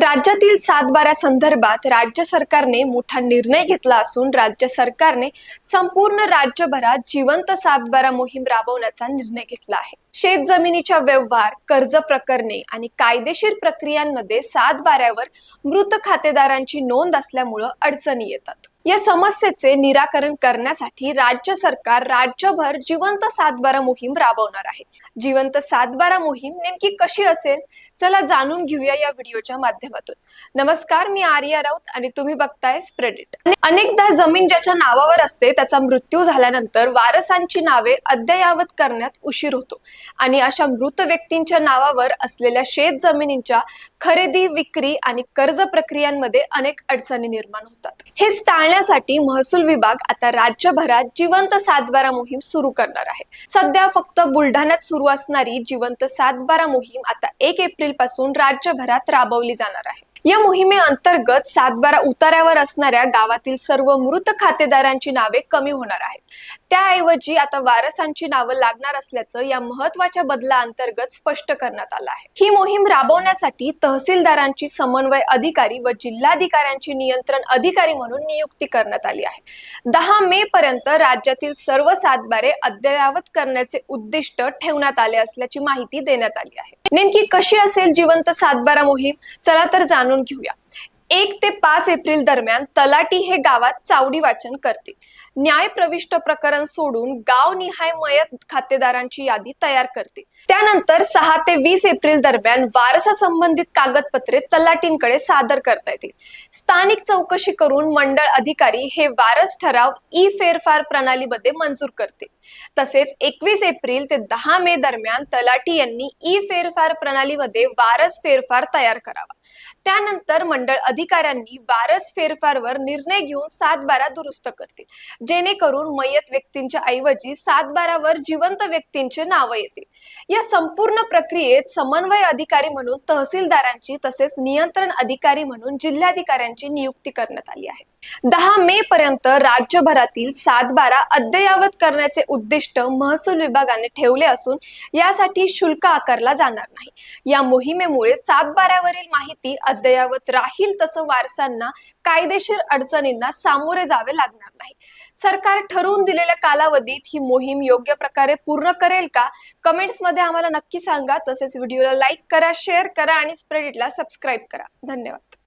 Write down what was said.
राज्यातील सातबारा संदर्भात राज्य सरकारने मोठा निर्णय घेतला असून राज्य सरकारने संपूर्ण राज्यभरात जिवंत सातबारा मोहीम राबवण्याचा निर्णय घेतला आहे. शेत जमिनीच्या व्यवहार कर्ज प्रकरणे आणि कायदेशीर प्रक्रियांमध्ये सातबाऱ्यावर मृत खातेदारांची नोंद असल्यामुळं अडचणी येतात. या समस्येचे निराकरण करण्यासाठी राज्य सरकार राज्यभर जिवंत सातबारा मोहीम राबवणार आहे. जिवंत सातबारा मोहीम नेमकी कशी असेल? चला जाणून घेऊया या व्हिडिओच्या माध्यमातून. नमस्कार मी आर्या राऊत आणि तुम्ही बघताय स्प्रेडिट. अनेकदा जमीन ज्याच्या नावावर असते त्याचा मृत्यू झाल्यानंतर वारसांची नावे अद्ययावत करण्यात उशीर होतो. आणि अशा मृत व्यक्तींच्या नावावर असलेल्या शेत जमिनींच्या खरेदी विक्री आणि कर्ज प्रक्रियांमध्ये अनेक अडचणी निर्माण होतात. हे टाळण्यासाठी महसूल विभाग आता राज्यभरात जिवंत सातबारा मोहीम सुरू करणार आहे. सध्या फक्त बुलढाण्यात सुरू असणारी जिवंत सातबारा मोहीम आता एक एप्रिलपासून राज्यभरात राबवली जाणार आहे. या मोहिमेअंतर्गत सातबारा उतार्यावर असणाऱ्या गावातील सर्व मृत खातेदारांची नावे कमी होणार आहेत. त्याऐवजी आता वारसांची नावं लागणार असल्याचं या महत्त्वाच्या बदलाअंतर्गत स्पष्ट करण्यात आलं आहे. ही मोहीम राबवण्यासाठी तहसीलदारांची समन्वय अधिकारी व जिल्हाधिकाऱ्यांची नियंत्रण अधिकारी म्हणून नियुक्ती करण्यात आली आहे. दहा मे पर्यंत राज्यातील सर्व सातबारे अद्ययावत करण्याचे उद्दिष्ट ठेवण्यात आले असल्याची माहिती देण्यात आली आहे. नेमकी कशी असेल जिवंत सातबारा मोहीम? चला तर जाणून घेऊया. एक ते पाच एप्रिल दरम्यान तलाटी हे गावात चावडी वाचन करते. न्याय प्रविष्ट प्रकरण सोडून गावनिहाय मयत खातेदारांची यादी तयार करते. त्यानंतर सहा ते वीस एप्रिल दरम्यान वारसा संबंधित कागदपत्रे तलाटींकडे सादर करता येतील. स्थानिक चौकशी करून मंडळ अधिकारी हे वारस ठराव ई फेरफार प्रणालीमध्ये मंजूर करते तसेच एकवीस एप्रिल ते दहा मे दरम्यान तलाटी यांनी ई फेरफार प्रणालीमध्ये वारस फेरफार तयार करावा. त्यानंतर मंडळ अधिकाऱ्यांनी वारस फेरफारवर निर्णय घेऊन सात बारा दुरुस्त करतील. जेणेकरून मयत व्यक्तींच्या ऐवजी सात बारावर जिवंत व्यक्तींचे नावं येतील. या संपूर्ण प्रक्रियेत समन्वय अधिकारी म्हणून तहसीलदारांची तसेच नियंत्रण अधिकारी म्हणून जिल्हाधिकाऱ्यांची नियुक्ती करण्यात आली आहे. दहा मे पर्यंत राज्यभरातील सातबारा अद्ययावत करण्याचे उद्दिष्ट महसूल विभागाने ठेवले असून यासाठी शुल्क आकारला जाणार नाही. या मोहिमेमुळे सातबाऱ्यावरील माहिती अद्ययावत राहील तसं वारसांना कायदेशीर अडचणींना सामोरे जावे लागणार नाही. सरकार ठरवून दिलेल्या कालावधीत ही मोहीम योग्य प्रकारे पूर्ण करेल का? कमेंट्समध्ये आम्हाला नक्की सांगा. तसेच व्हिडिओला लाईक करा शेअर करा आणि स्प्रेडिटला सबस्क्राईब करा. धन्यवाद.